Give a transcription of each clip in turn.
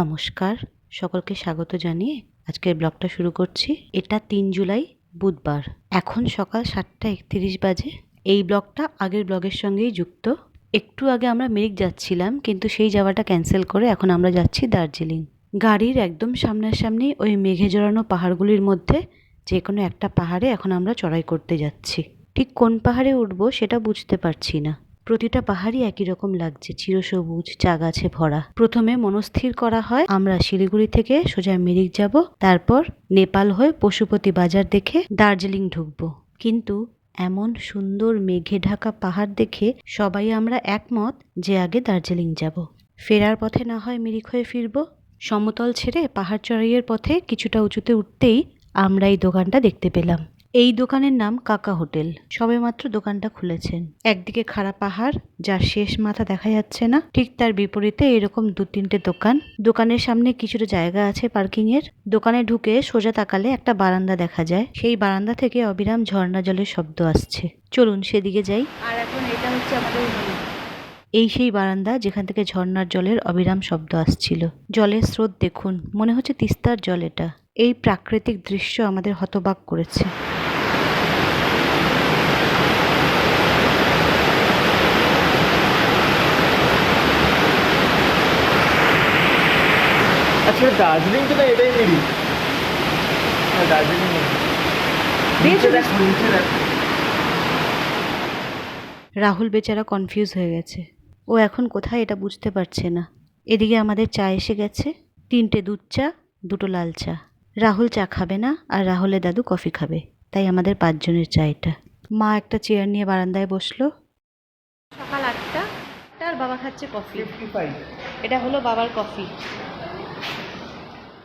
নমস্কার, সকলকে স্বাগত জানিয়ে আজকের ব্লগটা শুরু করছি। এটা তিন জুলাই, বুধবার। এখন সকাল সাতটা একত্রিশ বাজে। এই ব্লগটা আগের ব্লগের সঙ্গেই যুক্ত। একটু আগে আমরা মিরিক যাচ্ছিলাম, কিন্তু সেই যাওয়াটা ক্যান্সেল করে এখন আমরা যাচ্ছি দার্জিলিং। গাড়ির একদম সামনাসামনি ওই মেঘে জড়ানো পাহাড়গুলির মধ্যে যে কোনো একটা পাহাড়ে এখন আমরা চড়াই করতে যাচ্ছি। ঠিক কোন পাহাড়ে উঠবো সেটা বুঝতে পারছি না। প্রতিটা পাহাড়ই একই রকম লাগছে, চিরসবুজ চা গাছে ভরা। প্রথমে মনস্থির করা হয়, আমরা শিলিগুড়ি থেকে সোজা মিরিক যাব, তারপর নেপাল হয়ে পশুপতি বাজার দেখে দার্জিলিং ঢুকবো। কিন্তু এমন সুন্দর মেঘে ঢাকা পাহাড় দেখে সবাই আমরা একমত যে আগে দার্জিলিং যাব। ফেরার পথে না হয় মিরিক হয়ে ফিরবো। সমতল ছেড়ে পাহাড় চড়াইয়ের পথে কিছুটা উঁচুতে উঠতেই আমরা এই দোকানটা দেখতে পেলাম। এই দোকানের নাম কাকা হোটেল। সবেমাত্র দোকানটা খুলেছেন। একদিকে খাড়া পাহাড় যার শেষ মাথা দেখা যাচ্ছে না ঠিক তার বিপরীতে এরকম দু তিনটে দোকান। দোকানের সামনে কিছুটা জায়গা আছে পার্কিং এর দোকানে ঢুকে সোজা তাকালে একটা বারান্দা দেখা যায়। সেই বারান্দা থেকে অবিরাম ঝর্ণা জলের শব্দ আসছে। চলুন সেদিকে যাই। আর এখন এটা হচ্ছে আমাদের এই সেই বারান্দা যেখান থেকে ঝর্ণার জলের অবিরাম শব্দ আসছিল। জলের স্রোত দেখুন। মনে হচ্ছে তিস্তার জল এটা। এই প্রাকৃতিক দৃশ্য আমাদের হতবাক করেছে। আচ্ছা দার্জিলিং তো না এটাই মিরি। দার্জিলিং নিচে দেখ নিচে দেখ। রাহুল বেচারা কনফিউজ হয়ে গেছে। ও এখন কোথায় এটা বুঝতে পারছে না। এদিকে আমাদের চা এসে গেছে। তিনটে দুধ চা দুটো লাল চা। রাহুল চা খাবে না আর রাহুলের দাদু কফি খাবে। তাই আমাদের পাঁচজনের চা এটা। মা একটা চেয়ার নিয়ে বারান্দায় বসল। সকাল আটটা তার বাবা খাচ্ছে কফি। এটা হলো বাবার কফি।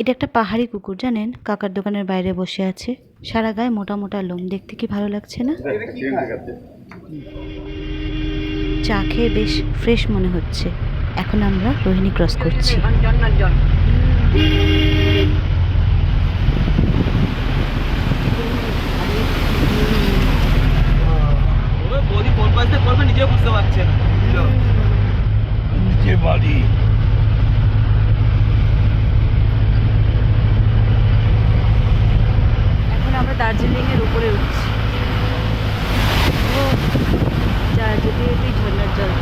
এটা একটা পাহাড়ি কুকুর জানেন? কাকার দোকানের বাইরে বসে আছে। সারা গায়ে মোটা মোটা লোম। দেখতে কি ভালো লাগছে না? চা খেয়ে বেশ ফ্রেশ মনে হচ্ছে। এখন আমরা রোহিণী ক্রস করছি। ওরে বৌদি কোন পাশ দিয়ে করবে নিজেও বুঝতে পারছে না বুঝলো? নিচে বাড়ি এখন আমরা দার্জিলিং এর উপরে উঠছি। ও যা ঝর্ণার জল।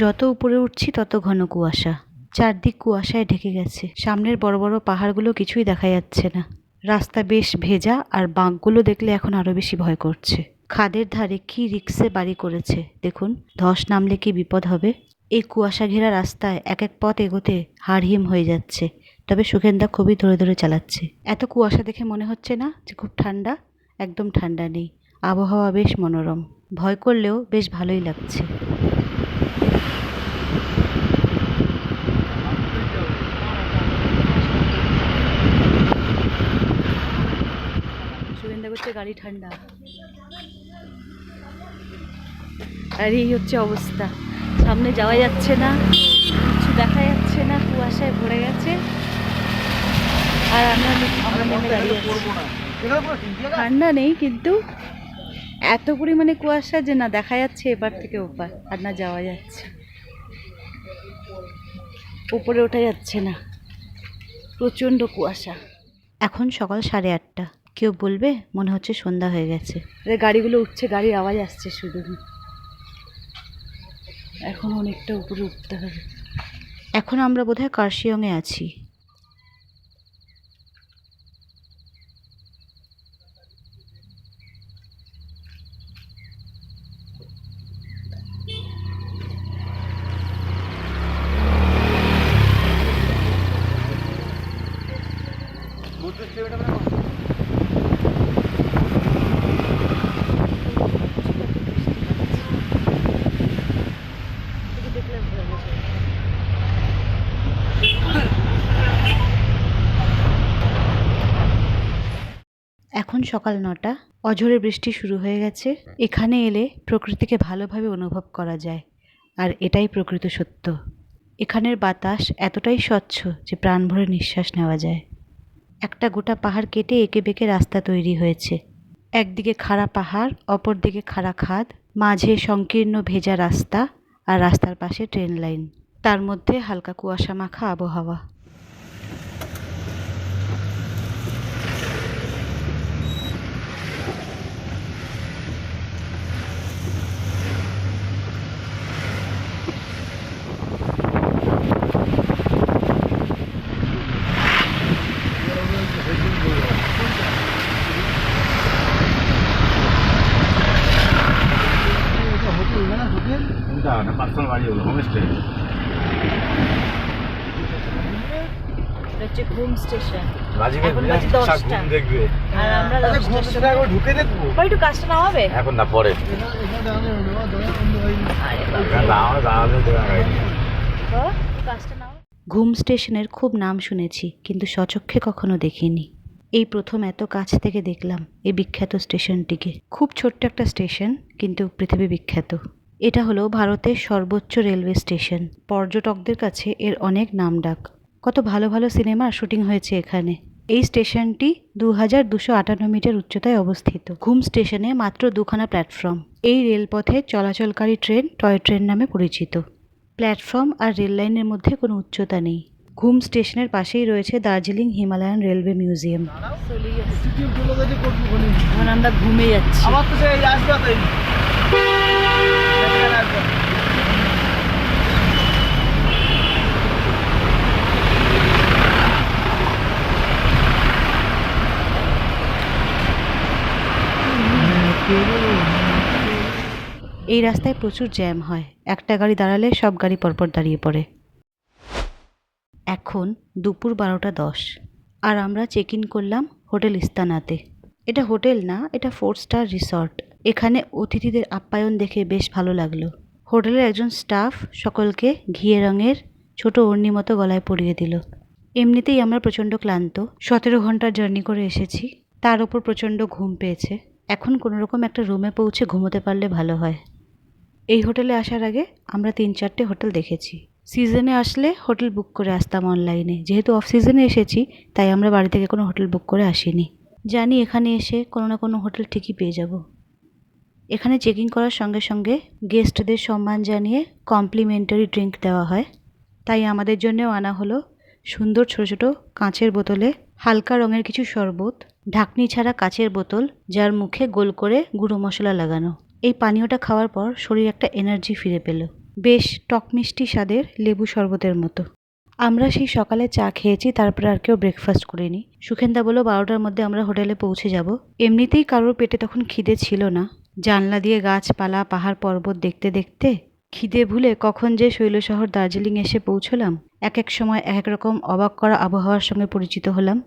যত উপরে উঠছি তত ঘন কুয়াশা। চারদিক কুয়াশায় ঢেকে গেছে। সামনের বড় বড় পাহাড়গুলো কিছুই দেখা যাচ্ছে না। রাস্তা বেশ ভেজা আর বাঁকগুলো দেখলে এখন আরও বেশি ভয় করছে। খাদের ধারে কি রিক্সে বাড়ি করেছে, দেখুন। ধস নামলে কি বিপদ হবে? এই কুয়াশা ঘেরা রাস্তায় এক এক পথ এগোতে হাড়হিম হয়ে যাচ্ছে। তবে সুখেন্দা খুবই ধরে ধরে চালাচ্ছে। এত কুয়াশা দেখে মনে হচ্ছে না যে খুব ঠান্ডা? একদম ঠান্ডা নেই। আবহাওয়া বেশ মনোরম। ভয় করলেও বেশ ভালোই লাগছে। সুগন্ধা গাড়ি ঠান্ডা। আর এই হচ্ছে অবস্থা। সামনে যাওয়া যাচ্ছে না কিছু দেখা যাচ্ছে না কুয়াশায় ভরে গেছে। আর আমরা আমরা নেমে দাঁড়িয়ে আছি। ঠান্ডা নেই কিন্তু এত পরিমাণে কুয়াশা যে না দেখা যাচ্ছে এপার থেকে ওপার আর না যাওয়া যাচ্ছে। উপরে ওঠা যাচ্ছে না। প্রচণ্ড কুয়াশা। এখন সকাল সাড়ে আটটা। কেউ বলবে মনে হচ্ছে সন্ধ্যা হয়ে গেছে। আরে গাড়িগুলো উঠছে গাড়ির আওয়াজ আসছে শুধু। এখন অনেকটা উপরে উঠতে হবে। এখন আমরা বোধহয় কার্শিয়ংয়ে আছি। এখন সকাল নটা, অঝরে বৃষ্টি শুরু হয়ে গেছে। এখানে এলে প্রকৃতিকে ভালোভাবে অনুভব করা যায়, আর এটাই প্রকৃত সত্য। এখানের বাতাস এতটাই স্বচ্ছ যে প্রাণ ভরে নিঃশ্বাস নেওয়া যায়। একটা গোটা পাহাড় কেটে এঁকে বেঁকে রাস্তা তৈরি হয়েছে। একদিকে খাড়া পাহাড় অপর দিকে খাড়া খাদ, মাঝে সংকীর্ণ ভেজা রাস্তা আর রাস্তার পাশে ট্রেন লাইন। তার মধ্যে হালকা কুয়াশা মাখা আবহাওয়া। কোনটা না পার্সোনাল বাড়ি হলো হোমস্টে হচ্ছে ঘুম স্টেশন রাজীবের এখন বিরাট বাজে ইচ্ছা দশটা। ঘুম দেখবে। আর আমরা আচ্ছা ঘুম সেটা ঢুকে দেখব একটু কাজটা নামাবে এখন না পরে। ঘুম স্টেশনের খুব নাম শুনেছি কিন্তু সচক্ষে কখনো দেখিনি। এই প্রথম এত কাছ থেকে দেখলাম এই বিখ্যাত স্টেশনটিকে খুব ছোট্ট একটা স্টেশন কিন্তু পৃথিবী বিখ্যাত। এটা হলো ভারতের সর্বোচ্চ রেলওয়ে স্টেশন। পর্যটকদের কাছে এর অনেক নামডাক। কত ভালো ভালো সিনেমার শুটিং হয়েছে এখানে। এই স্টেশনটি দু হাজার দুশো আটান্ন মিটার উচ্চতায় অবস্থিত। ঘুম স্টেশনে মাত্র দুখানা প্ল্যাটফর্ম। এই রেলপথে চলাচলকারী ট্রেন টয় ট্রেন নামে পরিচিত। প্ল্যাটফর্ম আর রেল লাইনের মধ্যে কোনো উচ্চতা নেই। ঘুম স্টেশনের পাশেই রয়েছে দার্জিলিং হিমালয়ান রেলওয়ে মিউজিয়াম। আমরা ঘুমে যাচ্ছি আমার তো সেই আসবে তাই এই রাস্তায় প্রচুর জ্যাম হয়। একটা গাড়ি দাঁড়ালে সব গাড়ি পরপর দাঁড়িয়ে পড়ে। এখন দুপুর বারোটা দশ। আর আমরা চেক ইন করলাম হোটেল ইস্তানাতে। এটা হোটেল না, এটা ফোর স্টার রিসর্ট এখানে অতিথিদের আপ্যায়ন দেখে বেশ ভালো লাগল। হোটেলের একজন স্টাফ সকলকে ঘিয়ে রঙের ছোট ওড়নি মতো গলায় পরিয়ে দিল। এমনিতেই আমরা প্রচণ্ড ক্লান্ত। সতেরো ঘণ্টার জার্নি করে এসেছি। তার ওপর প্রচণ্ড ঘুম পেয়েছে। এখন কোনো রকম একটা রুমে পৌঁছে ঘুমোতে পারলে ভালো হয়। এই হোটেলে আসার আগে আমরা তিন চারটে হোটেল দেখেছি। সিজনে আসলে হোটেল বুক করে আসতাম অনলাইনে যেহেতু অফ সিজনে এসেছি, তাই আমরা বাড়ি থেকে কোনো হোটেল বুক করে আসিনি। জানি এখানে এসে কোনো না কোনো হোটেল ঠিকই পেয়ে যাব। এখানে চেকিং করার সঙ্গে সঙ্গে গেস্টদের সম্মান জানিয়ে কমপ্লিমেন্টারি ড্রিঙ্ক দেওয়া হয়। তাই আমাদের জন্যেও আনা হলো সুন্দর ছোট ছোটো কাঁচের বোতলে হালকা রঙের কিছু শরবত ঢাকনি ছাড়া কাচের বোতল, যার মুখে গোল করে গুঁড়ো মশলা লাগানো। এই পানীয়টা খাওয়ার পর শরীর একটা এনার্জি ফিরে পেল। বেশ টক মিষ্টি স্বাদের লেবু শরবতের মতো। আমরা সেই সকালে চা খেয়েছি, তারপর আর কেউ ব্রেকফাস্ট করিনি। সুখেন্দা বলল, বারোটার মধ্যে আমরা হোটেলে পৌঁছে যাব। এমনিতেই কারোর পেটে তখন খিদে ছিল না। জানলা দিয়ে গাছপালা, পাহাড় পর্বত দেখতে দেখতে খিদে ভুলে কখন যে শৈলশহর দার্জিলিং এসে পৌঁছলাম, এক এক সময় এক এক রকম অবাক করা আবহাওয়ার সঙ্গে পরিচিত হলাম।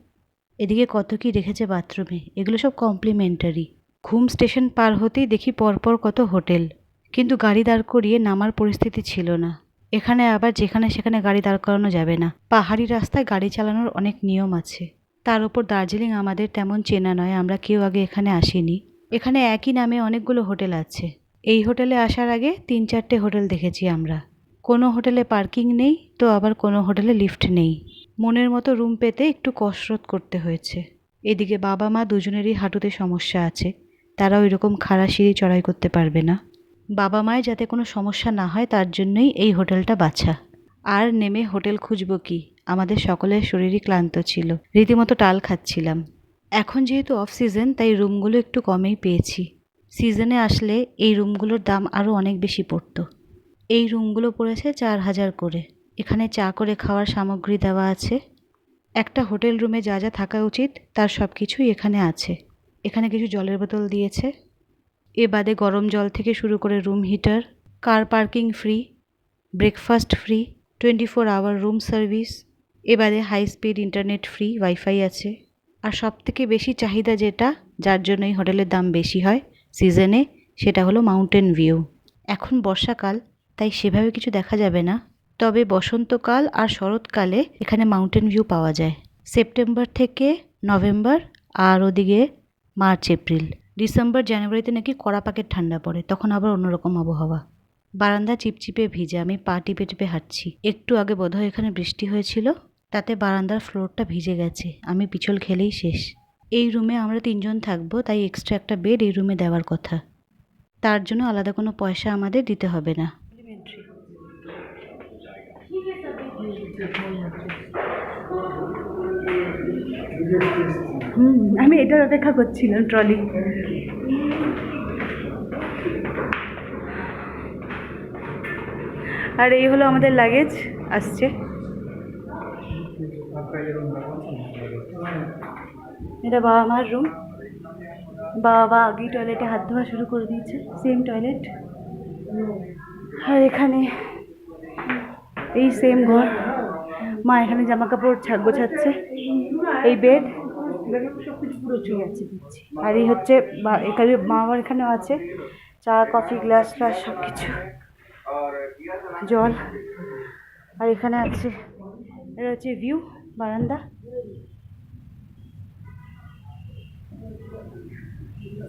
এদিকে কত কি রেখেছে বাথরুমে, এগুলো সব কমপ্লিমেন্টারি ঘুম স্টেশন পার হতেই দেখি পরপর কত হোটেল। কিন্তু গাড়ি দাঁড় করিয়ে নামার পরিস্থিতি ছিল না। এখানে আবার যেখানে সেখানে গাড়ি দাঁড় করানো যাবে না। পাহাড়ি রাস্তায় গাড়ি চালানোর অনেক নিয়ম আছে। তার উপর দার্জিলিং আমাদের তেমন চেনা নয়, আমরা কেউ আগে এখানে আসিনি। এখানে একই নামে অনেকগুলো হোটেল আছে। এই হোটেলে আসার আগে তিন চারটে হোটেল দেখেছি আমরা। কোনো হোটেলে পার্কিং নেই, তো আবার কোনো হোটেলে লিফট নেই। মনের মতো রুম পেতে একটু কসরত করতে হয়েছে। এদিকে বাবা মা দুজনেরই হাঁটুতে সমস্যা আছে। তারা ওই রকম খাড়া সিঁড়ি চড়াই করতে পারবে না। বাবা মায়ের যাতে কোনো সমস্যা না হয়, তার জন্যই এই হোটেলটা বাছা। আর নেমে হোটেল খুঁজব কি? আমাদের সকলের শরীরই ক্লান্ত ছিল। রীতিমতো টাল খাচ্ছিলাম। এখন যেহেতু অফ সিজন, তাই রুমগুলো একটু কমেই পেয়েছি। সিজনে আসলে এই রুমগুলোর দাম আরও অনেক বেশি পড়তো। এই রুমগুলো পড়েছে চার হাজার করে। এখানে চা করে খাওয়ার সামগ্রী দেওয়া আছে। একটা হোটেল রুমে যা যা থাকা উচিত, তার সব কিছুই এখানে আছে। এখানে কিছু জলের বোতল দিয়েছে। এ বাদে গরম জল থেকে শুরু করে room heater, car parking free, breakfast free, twenty four hour room service, এ বাদে high speed internet free, wifi আছে। আর সব থেকে বেশি চাহিদা যেটা, যার জন্য এই হোটেলের দাম বেশি হয় সিজনে, সেটা হলো মাউন্টেন ভিউ। এখন বর্ষাকাল, তাই সেভাবে কিছু দেখা যাবে না। তবে বসন্তকাল আর শরৎকালে এখানে মাউন্টেন ভিউ পাওয়া যায়। সেপ্টেম্বর থেকে নভেম্বর আর ওদিকে মার্চ এপ্রিল ডিসেম্বর জানুয়ারিতে নাকি কড়া পাকের ঠান্ডা পড়ে, তখন আবার অন্যরকম আবহাওয়া। বারান্দা চিপচিপে ভিজে, আমি পা টিপে টিপে হাঁটছি। একটু আগে বোধহয় এখানে বৃষ্টি হয়েছিল, তাতে বারান্দার ফ্লোরটা ভিজে গেছে, আমি পিছল খেলেই শেষ। এই রুমে আমরা তিনজন থাকব, তাই এক্সট্রা একটা বেড এই রুমে দেওয়ার কথা। তার জন্য আলাদা কোনো পয়সা আমাদের দিতে হবে না। হুম, আমি এটার অপেক্ষা করছিলাম ট্রলি আর এই হলো আমাদের লাগেজ আসছে। এটা বাবা মার রুম বাবা আগেই টয়লেটে হাত ধোয়া শুরু করে দিয়েছে সেম টয়লেট আর এখানে এই সেম ঘর। মা এখানে জামা কাপড় ছাগ গোছাচ্ছে। এই বেড আর এই হচ্ছে এখানে মা আমার এখানেও আছে। চা কফি গ্লাস ফ্লাস সব কিছু জল। আর এখানে আছে এটা হচ্ছে ভিউ বারান্দা।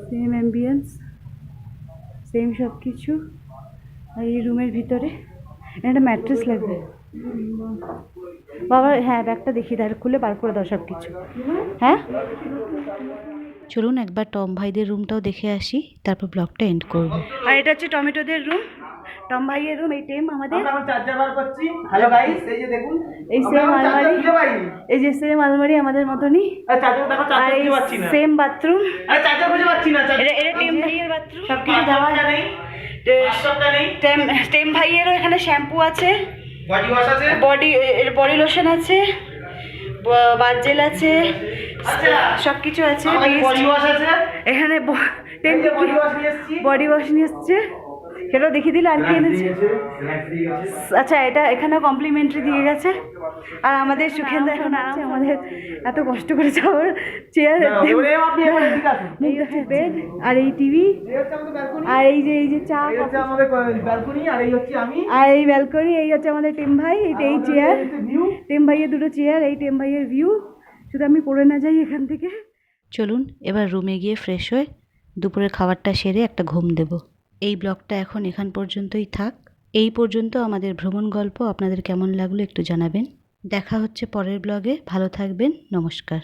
সেম অ্যাম্বিয়েন্স সেম সব কিছু আর এই রুমের ভিতরে একটা ম্যাট্রেস লাগবে। বাবা হ্যাঁ ব্যাগটা দেখি দেয় খুলে বার করে দাও সব কিছু হ্যাঁ? চলুন একবার টম ভাইদের রুমটাও দেখে আসি তারপর ব্লগটা এন্ড করব। আর এটা হচ্ছে টমেটোদের রুম। টম ভাইয়ের রুম এই টেম আমাদের। হ্যালো গাইস এই যে দেখুন। এই সেম আলমারি। এই যে সেম আলমারি আমাদের মতনই। আরে এই সেম বাথরুম এটা এটা টেম ভাইয়ের বাথরুম সব কিছু দেওয়া। টেম ভাইয়েরও এখানে শ্যাম্পু আছে। বডি ওয়াশ আছে? বডি এর বডি লোশন আছে বাজেল আছে আচ্ছা। সব কিছু আছে। এখানে বডি ওয়াশ নিয়ে এসেছি। সেটাও দেখিয়ে দিলে আর কি এনেছে? আচ্ছা এটা এখানেও কমপ্লিমেন্টারি দিয়ে গেছে। আর আমাদের সুখেন্দা এখন আছে আমাদের এত কষ্ট করে যাওয়ার চেয়ার বেড আর এই টিভি আর এই যে এই যে চা এই আমাদের ব্যালকনি আর এই হচ্ছে আমি। আর এই ব্যালকনি এই হচ্ছে আমাদের টেম ভাই এই এই চেয়ার টেম ভাইয়ের দুটো চেয়ার এই টেম ভাইয়ের ভিউ শুধু আমি পড়ে না যাই এখান থেকে। চলুন এবার রুমে গিয়ে ফ্রেশ হয়ে দুপুরের খাবারটা সেরে একটা ঘুম দেব। এই ব্লগটা এখন এখান পর্যন্তই থাক। এই পর্যন্ত আমাদের ভ্রমণ গল্প আপনাদের কেমন লাগল একটু জানাবেন। দেখা হচ্ছে পরের ব্লগে। ভালো থাকবেন। নমস্কার।